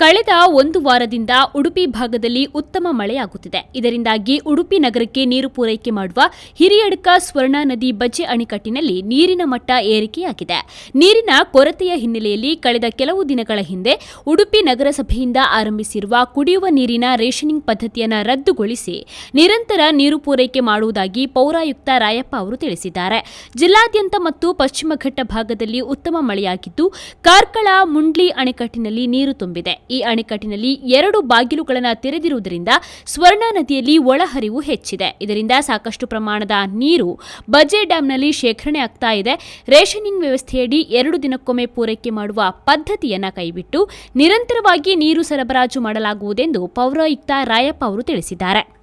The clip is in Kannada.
ಕಳೆದ ಒಂದು ವಾರದಿಂದ ಉಡುಪಿ ಭಾಗದಲ್ಲಿ ಉತ್ತಮ ಮಳೆಯಾಗುತ್ತಿದೆ. ಇದರಿಂದಾಗಿ ಉಡುಪಿ ನಗರಕ್ಕೆ ನೀರು ಪೂರೈಕೆ ಮಾಡುವ ಹಿರಿಯಡ್ಕ ಸ್ವರ್ಣ ನದಿ ಬಜೆ ಅಣೆಕಟ್ಟಿನಲ್ಲಿ ನೀರಿನ ಮಟ್ಟ ಏರಿಕೆಯಾಗಿದೆ. ನೀರಿನ ಕೊರತೆಯ ಹಿನ್ನೆಲೆಯಲ್ಲಿ ಕಳೆದ ಕೆಲವು ದಿನಗಳ ಹಿಂದೆ ಉಡುಪಿ ನಗರಸಭೆಯಿಂದ ಆರಂಭಿಸಿರುವ ಕುಡಿಯುವ ನೀರಿನ ರೇಷನಿಂಗ್ ಪದ್ಧತಿಯನ್ನು ರದ್ದುಗೊಳಿಸಿ ನಿರಂತರ ನೀರು ಪೂರೈಕೆ ಮಾಡುವುದಾಗಿ ಪೌರಾಯುಕ್ತ ರಾಯಪ್ಪ ಅವರು ತಿಳಿಸಿದ್ದಾರೆ. ಜಿಲ್ಲಾದ್ಯಂತ ಮತ್ತು ಪಶ್ಚಿಮ ಘಟ್ಟ ಭಾಗದಲ್ಲಿ ಉತ್ತಮ ಮಳೆಯಾಗಿದ್ದು, ಕಾರ್ಕಳ, ಮುಂಡ್ಲಿ ಅಣೆಕಟ್ಟಿನಲ್ಲಿ ನೀರು ತುಂಬಿದೆ. ಈ ಅಣೆಕಟ್ಟಿನಲ್ಲಿ ಎರಡು ಬಾಗಿಲುಗಳನ್ನು ತೆರೆದಿರುವುದರಿಂದ ಸ್ವರ್ಣ ನದಿಯಲ್ಲಿ ಒಳಹರಿವು ಹೆಚ್ಚಿದೆ. ಇದರಿಂದ ಸಾಕಷ್ಟು ಪ್ರಮಾಣದ ನೀರು ಬಜೆ ಡ್ಯಾಂನಲ್ಲಿ ಶೇಖರಣೆ ಆಗ್ತಾ ಇದೆ. ರೇಷನಿಂಗ್ ವ್ಯವಸ್ಥೆಯಡಿ ಎರಡು ದಿನಕ್ಕೊಮ್ಮೆ ಪೂರೈಕೆ ಮಾಡುವ ಪದ್ಧತಿಯನ್ನು ಕೈಬಿಟ್ಟು ನಿರಂತರವಾಗಿ ನೀರು ಸರಬರಾಜು ಮಾಡಲಾಗುವುದೆಂದು ಪೌರಾಯುಕ್ತ ರಾಯಪ್ಪ ಅವರು ತಿಳಿಸಿದ್ದಾರೆ.